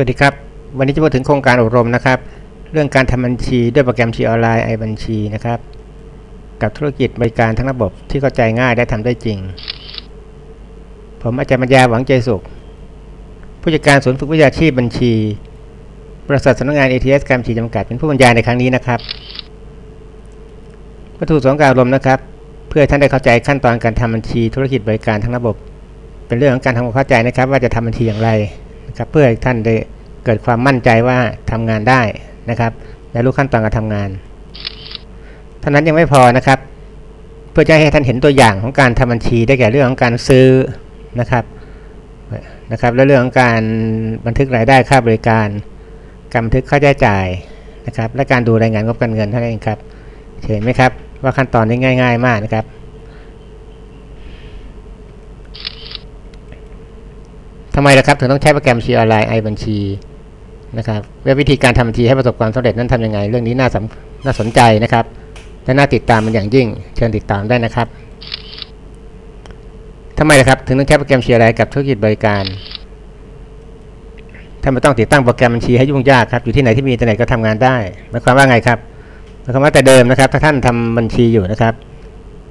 สวัสดีครับ วันนี้จะพูดถึงโครงการอบรมนะครับ เรื่องการทำบัญชีด้วยโปรแกรมชีออนไลน์ไอบัญชีนะครับ กับธุรกิจบริการทั้งระบบที่เข้าใจง่ายและทำได้จริง ผมอาจารย์ปัญญาหวังใจสุข ผู้จัดการศูนย์ฝึกวิชาชีพบัญชี บริษัทสำนักงาน ATS การบัญชีจำกัดเป็นผู้บรรยายในครั้งนี้นะครับวัตถุประสงค์การอบรมนะครับ เพื่อท่านได้เข้าใจขั้นตอนการทำบัญชีธุรกิจบริการทั้งระบบ เป็นเรื่องของการทำความเข้าใจนะครับ ว่าจะทำบัญชีอย่างไร นะครับเพื่อให้ท่านได้เกิดความมั่นใจว่าทำงานได้นะครับและรู้ขั้นตอนการทำงานเท่านั้นยังไม่พอนะครับ เพื่อจะให้ท่านเห็นตัวอย่างของการทำบัญชี ได้แก่เรื่องของการซื้อนะครับนะครับและเรื่องของการบันทึกรายได้ค่าบริการ การบันทึกค่าใช้จ่ายนะครับ และการดูรายงานงบการเงินเท่านั้นเองครับเห็นไหมครับว่าขั้นตอนนี้ง่าย ๆ มากนะครับ ทำไมล่ะครับถึงต้องใช้โปรแกรมบัญชีออนไลน์ไอบัญชีนะครับและวิธีการทำบัญชีให้ประสบความสำเร็จนั้นทำยังไง เรื่องนี้น่าสน่าสนใจนะครับและน่าติดตามมันอย่างยิ่ง เชิญติดตามได้นะครับทำไมล่ะครับถึงต้องใช้โปรแกรมบัญชีอะไรกับธุรกิจบริการถ้าไม่ต้องติดตั้งโปรแกรมบัญชีให้ยุ่งยากครับอยู่ที่ไหนที่มีอินเทอร์เน็ตก็ทำงานได้หมายความว่าไงครับหมายความว่าแต่เดิมนะครับ ถ้าท่านทำบัญชีอยู่นะครับ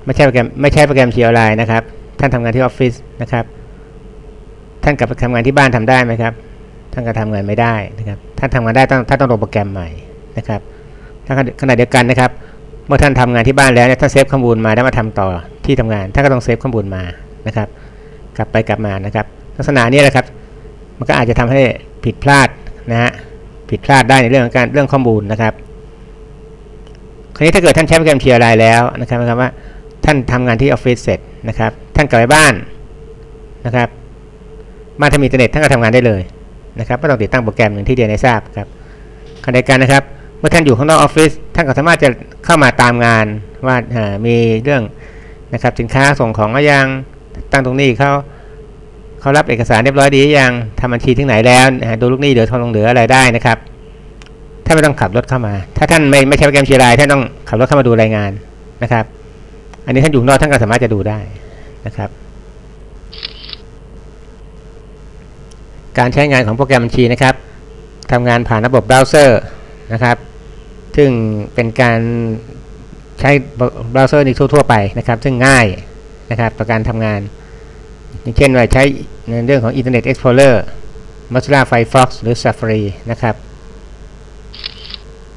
ไม่ใช่โปรแกรมไม่ใช่โปรแกรมบัญชีออนไลน์นะครับ ท่านทำงานที่ออฟฟิศนะครับ ท่านกลับไปทำงานที่บ้านทำได้ไหมครับ ท่านก็ทำงานไม่ได้นะครับ ท่านทำงานได้ต้องท่านต้องลงโปรแกรมใหม่นะครับถ้าขณะเดียวกันนะครับ เมื่อท่านทำงานที่บ้านแล้วเนี่ยท่านเซฟข้อมูลมาแล้วมาทำต่อที่ทำงาน ท่านก็ต้องเซฟข้อมูลมานะครับ กลับไปกลับมานะครับ ลักษณะนี้แหละครับ มันก็อาจจะทำให้ผิดพลาดนะฮะผิดพลาดได้ในเรื่องของการเรื่องข้อมูลนะครับคราวนี้ถ้าเกิดท่านใช้โปรแกรมเชียร์ไลน์แล้วนะครับนะครับว่าท่านทำงานที่ออฟฟิศเสร็จนะครับ ท่านกลับไปบ้านนะครับ บ้านถ้ามีอินเทอร์เน็ตท่านก็ทำงานได้เลยนะครับไม่ต้องติดตั้งโปรแกรมอย่างที่เรียนให้ทราบครับขณะเดียวกันนะครับ เมื่อท่านอยู่ข้างนอกออฟฟิศท่านก็สามารถจะเข้ามาตามงานว่ามีเรื่องนะครับสินค้าส่งของก็ยังตั้งตรงนี้เขาเขารับเอกสารเรียบร้อยดียังทำบัญชีที่ไหนแล้วดูลูกหนี้เดือทองลงเหลืออะไรได้นะครับถ้าไม่ต้องขับรถเข้ามา ถ้าท่านไม่ไม่ใช่โปรแกรมเชียร์ไลน์ท่านต้องขับรถเข้ามาดูรายงานนะครับ อันนี้ท่านอยู่นอกท่านก็สามารถจะดูได้นะครับ การใช้งานของโปรแกรมบัญชีนะครับทำงานผ่านระบบเบราว์เซอร์นะครับ ซึ่งเป็นการใช้เบราว์เซอร์ในทั่วๆไปนะครับ ซึ่งง่ายนะครับต่อการทำงาน อย่างเช่นว่าใช้ในเรื่องของ Internet Explorer Mozilla Firefox หรือ Safari นะครับ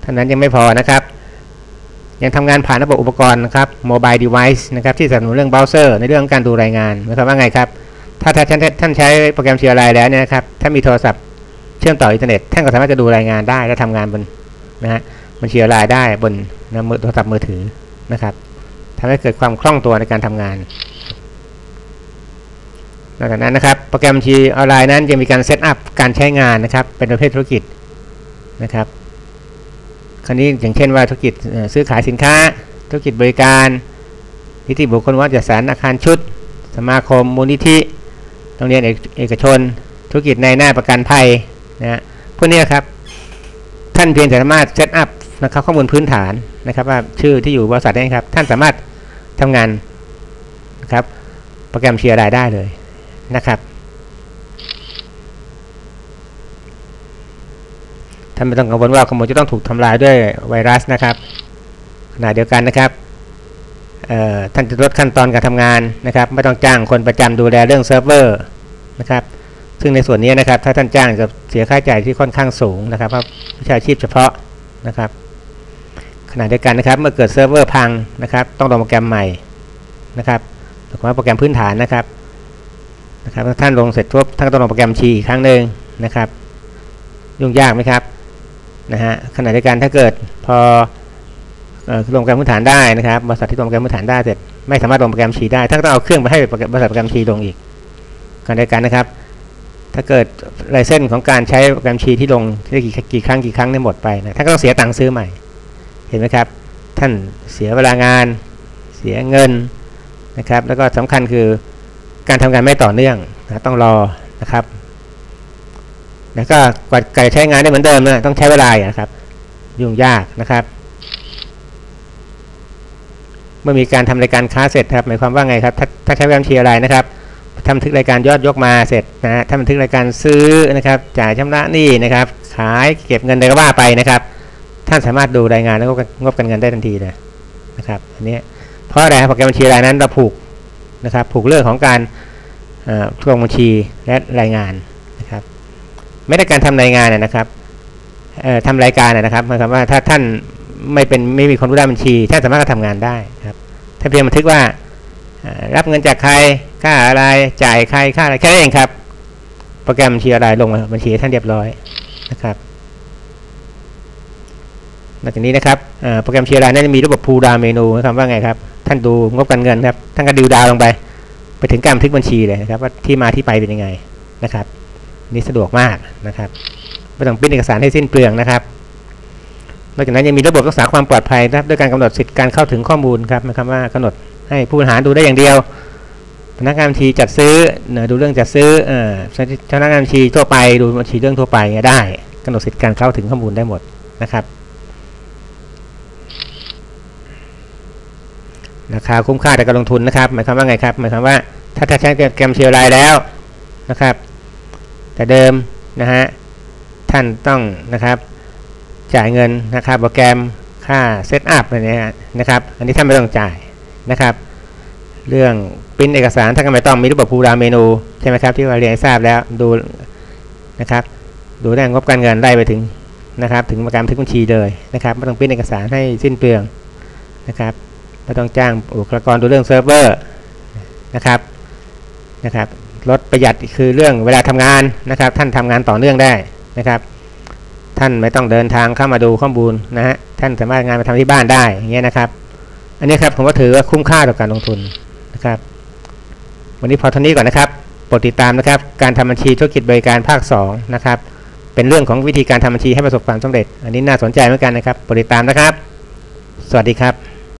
เท่านั้นยังไม่พอนะครับยังทำงานผ่านระบบอุปกรณ์นะครับ Mobile Device นะครับ ที่สนับสนุนเรื่องเบราว์เซอร์ในเรื่องการดูรายงานหมายความว่าไงครับ ถ้าท่านท่านใช้โปรแกรมเชียร์ไลน์แล้วเนี่ยนะครับ ถ้ามีโทรศัพท์เชื่อมต่ออินเทอร์เน็ต ท่านก็สามารถจะดูรายงานได้และทำงานบนนะฮะบัญชีออนไลน์ได้บนมือโทรศัพท์มือถือนะครับทำให้เกิดความคล่องตัวในการทำงานนอกจากนั้นนะครับ โปรแกรมบัญชีออนไลน์นั้นจะมีการเซตอัพการใช้งานนะครับ เป็นประเภทธุรกิจนะครับ คราวนี้อย่างเช่นว่าธุรกิจซื้อขายสินค้า ธุรกิจบริการ นิติบุคคลวัดจัดสรรอาคารชุด สมาคมมูลนิธิ โรงเรียนเอกชน ธุรกิจในหน้าประกันภัยนะพวกนี้ครับ ท่านเพียงสามารถเซตอัพนะครับข้อมูลพื้นฐานนะครับ ว่าชื่อที่อยู่บริษัทนี้ครับ ท่านสามารถทำงานนะครับ โปรแกรมเชียร์รายได้เลยนะครับท่านไม่ต้องกังวลว่าข้อมูลจะต้องถูกทำลายด้วยไวรัสนะครับ ขณะเดียวกันนะครับ ท่านจะลดขั้นตอนการทำงานนะครับ ไม่ต้องจ้างคนประจำดูแลเรื่องเซิร์ฟเวอร์นะครับซึ่งในส่วนนี้นะครับ ถ้าท่านจ้างจะเสียค่าใช้จ่ายที่ค่อนข้างสูงนะครับเพราะวิชาชีพเฉพาะนะครับขณะเดียวกันนะครับ เมื่อเกิดเซิร์ฟเวอร์พังนะครับ ต้องลงโปรแกรมใหม่นะครับหรือว่าโปรแกรมพื้นฐานนะครับนะครับถ้าท่านลงเสร็จปุ๊บท่านต้องลงโปรแกรมชีอีกครั้งหนึ่งนะครับ ยุ่งยากไหมครับนะฮะขณะเดียวกันถ้าเกิดพอ ลงโปรแกรมพื้นฐานได้นะครับบริษัทที่ลงโปรแกรมพื้นฐานได้เสร็จไม่สามารถลงโปรแกรมชีได้ท่านต้องเอาเครื่องไปให้บริษัทโปรแกรมชีลงอีกกันในการนะครับ ถ้าเกิดลายเส้นของการใช้โปรแกรมชีที่ลงที่กี่กี่ครั้งกี่ครั้งได้หมดไปนะท่านก็ต้องเสียตังค์ซื้อใหม่ เห็นไหมครับ ท่านเสียเวลางาน เสียเงินนะครับ แล้วก็สำคัญคือการทำงานไม่ต่อเนื่องนะต้องรอนะครับ แล้วก็กว่าจะใช้งานได้เหมือนเดิมนะต้องใช้เวลาอะครับ ยุ่งยากนะครับ เมื่อมีการทำรายการค้าเสร็จครับหมายความว่าไงครับ ถ้าถ้าใช้แวมชีอะไรนะครับทำบันทึกรายการยอดยกมาเสร็จนะฮะทำบันทึกรายการซื้อนะครับ จ่ายชำระหนี้นะครับ ขายเก็บเงินใดก็ว่าไปนะครับ ท่านสามารถดูรายงานแล้วก็งบการเงินได้ทันทีเลยนะครับอันนี้เพราะอะไรครับโปรแกรมบัญชีรายนั้นเราผูกนะครับ ผูกเรื่องของการเอ่อทวงบัญชีและรายงานนะครับไม่ได้การทำรายงานนะนะครับเอ่อทำรายการนะนะครับหมายความว่าถ้าท่านไม่เป็นไม่มีคนรู้ด้านบัญชีท่านสามารถกระทำงานได้ ครับถ้าเพียงบันทึกว่ารับเงินจากใครค่าอะไรจ่ายใครค่าอะไรแค่นั้นเองครับ โปรแกรมบัญชีอะไรลงมาบัญชีท่านเรียบร้อยนะครับนอกจากนี้นะครับโปรแกรมเชียร์ไลน์นั้นจะมีระบบพูดาวเมนูนะครับว่าไงครับ ท่านดูงบการเงินครับ ท่านก็ดิวดาวลงไป ไปถึงการบันทึกบัญชีเลยนะครับ ว่าที่มาที่ไปเป็นยังไงนะครับ นี่สะดวกมากนะครับ ไม่ต้องปิ้นเอกสารให้สิ้นเปลืองนะครับ นอกจากนั้นยังมีระบบรักษาความปลอดภัยนะครับด้วยการกำหนดสิทธิการเข้าถึงข้อมูลครับนะครับว่ากำหนดให้ผู้บริหารดูได้อย่างเดียว พนักงานบัญชีจัดซื้อเอ่อดูเรื่องจัดซื้อเอ่อพนักงานบัญชีทั่วไปดูบัญชีเรื่องทั่วไปได้กำหนดสิทธิการเข้าถึงข้อมูลได้หมดนะครับราคาคุ้มค่าแต่การลงทุนนะครับหมายความว่าไงครับหมายความว่าถ้าถ้าใช้แกรมเชียร์ไลน์แล้วนะครับ แต่เดิมนะฮะท่านต้องนะครับ จ่ายเงินนะครับโปรแกรมค่าเซตอัพอะไรเนี้ยนะครับ อันนี้ท่านไม่ต้องจ่ายนะครับ เรื่องปริ้นเอกสารท่านก็ไม่ต้องมีรูปแบบพูดาวเมนูใช่ไหมครับที่เราเรียนทราบแล้วดูนะครับ ดูแรงงบการเงินได้ไปถึงนะครับ ถึงประกันทึกบัญชีเลยนะครับไม่ต้องปริ้นเอกสารให้สิ้นเปลืองนะครับไม่ต้องจ้างบุคลากรดูเรื่องเซิร์ฟเวอร์นะครับนะครับลดประหยัดคือเรื่องเวลาทำงานนะครับ ท่านทำงานต่อเนื่องได้นะครับ ท่านไม่ต้องเดินทางเข้ามาดูข้อมูลนะฮะท่านสามารถงานมาทำที่บ้านได้อย่างเงี้ยนะครับ อันนี้ครับผมก็ถือว่าคุ้มค่าต่อการลงทุนนะครับ วันนี้พอเท่านี้ก่อนนะครับโปรดติดตามนะครับ การทำบัญชีธุรกิจบริการภาค2นะครับเป็นเรื่องของวิธีการทำบัญชีให้ประสบความสำเร็จ อันนี้น่าสนใจเหมือนกันนะครับโปรดติดตามนะครับ สวัสดีครับ